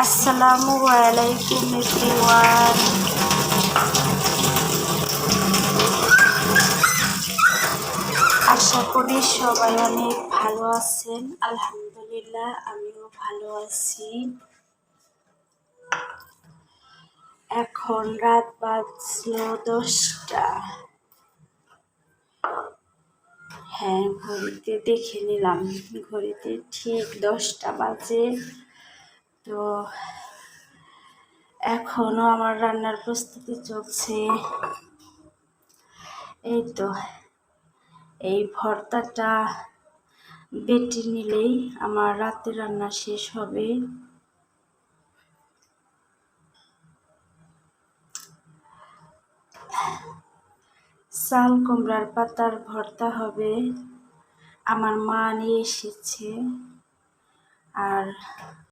আসসালামু আলাইকুম এভরিওয়ান আশা করি সবাই অনেক ভালো আছেন। আলহামদুলিল্লাহ, আমিও ভালো আছি। এখন রাত বাজলো দশটা। হ্যাঁ ঘড়িতে দেখে নিলাম। ঘড়িতে ঠিক দশটা বাজে। তো এখনও আমার রান্নার প্রস্তুতি চলছে। এই তো, এই ভর্তাটা বেটে নিলেই আমার রাতে রান্না শেষ হবে। চাল, কুমড়ার পাতার ভর্তা হবে। আমার মা নিয়ে এসেছে। আর